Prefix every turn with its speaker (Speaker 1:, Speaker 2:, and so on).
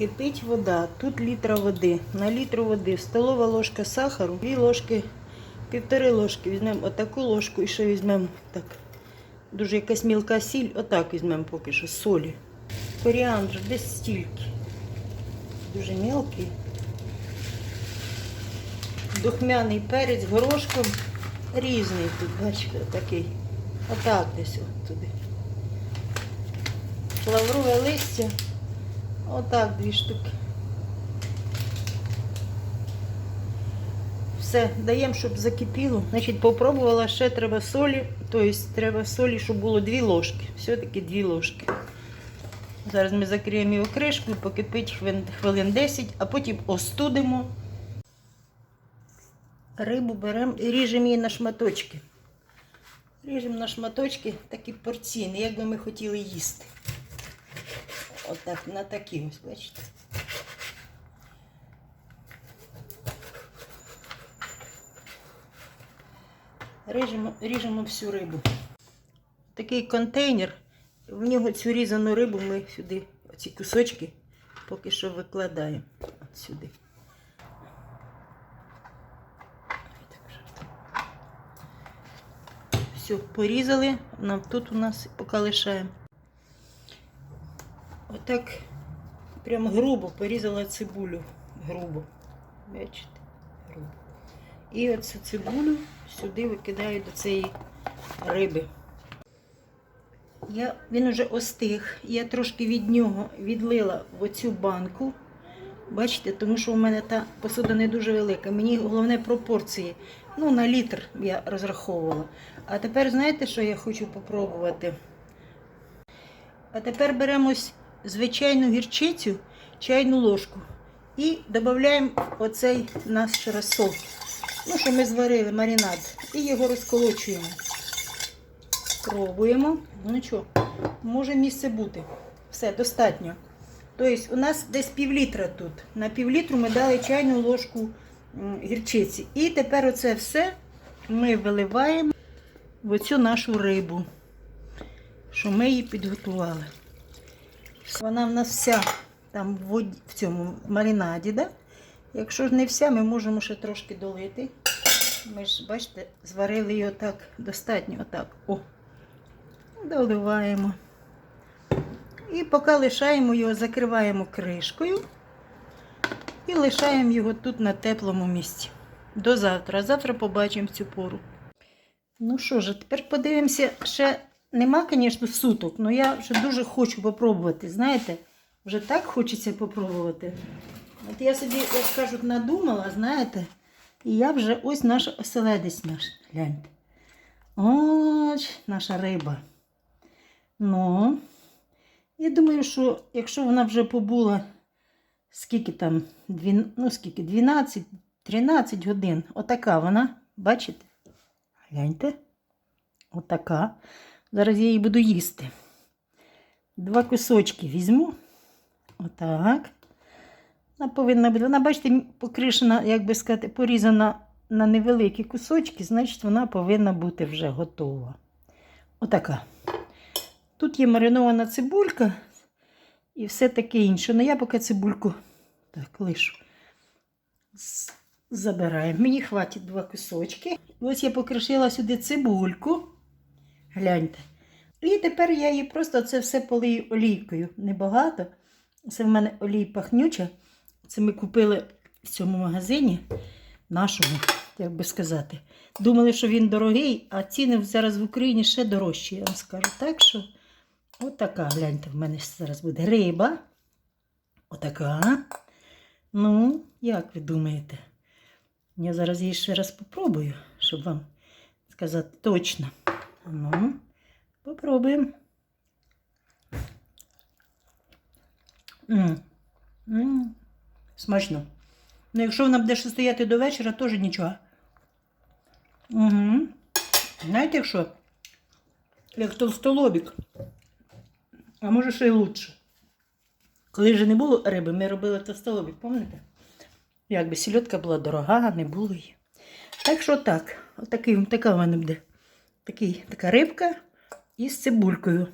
Speaker 1: Кипить вода, тут літра води. На літру води столова ложка сахару, дві ложки, півтори ложки. Візьмемо отаку ложку і ще візьмемо так. Дуже якась мілка сіль, отак візьмемо поки що солі. Коріандр десь стільки. Дуже мілкий. Духмяний перець горошком різний тут, бачите, такий. Отак десь от туди. Лаврове листя. Отак дві штуки. Все, даємо, щоб закипіло. Значить, попробувала, ще треба солі. Тобто треба солі, щоб було дві ложки. Все-таки дві ложки. Зараз ми закриємо його кришкою, покипить хвилин, хвилин 10, а потім остудимо. Рибу беремо і ріжемо її на шматочки. Ріжемо на шматочки такі порційні, як би ми хотіли їсти. Отак, на такі ось, бачите. Ріжемо, ріжемо всю рибу. Такий контейнер, в нього цю різану рибу ми сюди, оці кусочки, поки що викладаємо. От сюди. Все, порізали, нам тут у нас поки лишаємо. Отак прям грубо порізала цибулю. Грубо. Бачите? Грубо. І оцю цибулю сюди викидаю до цієї риби. Я, він уже остиг. Я трошки від нього відлила в оцю банку. Бачите, тому що у мене та посуда не дуже велика. Мені головне пропорції. Ну, на літр я розраховувала. А тепер знаєте, що я хочу попробувати? А тепер беремо ось звичайну гірчицю, чайну ложку. І додаємо оцей наш розсол. Ну, що ми зварили маринад. І його розколочуємо. Пробуємо. Ну що, може місце бути. Все, достатньо. Тобто у нас десь півлітра тут. На півлітру ми дали чайну ложку гірчиці. І тепер оце все ми виливаємо в оцю нашу рибу, що ми її підготували. Вона в нас вся там в, в цьому маринаді. Да? Якщо ж не вся, ми можемо ще трошки долити. Ми ж, бачите, зварили її отак достатньо. Отак. О. Доливаємо. І поки лишаємо його, закриваємо кришкою і лишаємо його тут на теплому місці. До завтра. Завтра побачимо цю пору. Ну що ж, тепер подивимося, ще нема, звісно, суток, але я вже дуже хочу попробувати. Знаєте, вже так хочеться попробувати. От я собі, як кажуть, надумала, знаєте, і я вже ось наш оселедець наш. Гляньте. Ось наша риба. Ну, я думаю, що якщо вона вже побула, скільки там, ну скільки, 12, 13 годин, отака вона, бачите? Гляньте. Отака. Зараз я її буду їсти. Два кусочки візьму. Отак. Вона повинна бути. Вона, бачите, покришена, як би сказати, порізана на невеликі кусочки, значить, вона повинна бути вже готова. Отака. Тут є маринована цибулька і все таке інше. Ну я поки цибульку так лишу. З- Забираємо. Мені хватить два кусочки. Ось я покришила сюди цибульку. Гляньте. І тепер я її просто це все полию олійкою. Небагато. Це в мене олій пахнюча. Це ми купили в цьому магазині нашому, як би сказати. Думали, що він дорогий, а ціни зараз в Україні ще дорожчі, я вам скажу. Так що, отака, гляньте, в мене зараз буде риба. Отака. Ну, як ви думаєте? Я зараз її ще раз попробую, щоб вам сказати точно. Ну, попробуємо. М. М. Смачно. Ну, якщо вона буде ще стояти до вечора, теж нічого. Угу. Знаєте, якщо? Як толстолобік. А може ще й лучше. Коли вже не було риби, ми робили толстолобік, пам'ятаєте? Якби сільотка була дорога, не було її. Так що так, отакий, така в мене буде. Такий, така рибка із цибулькою.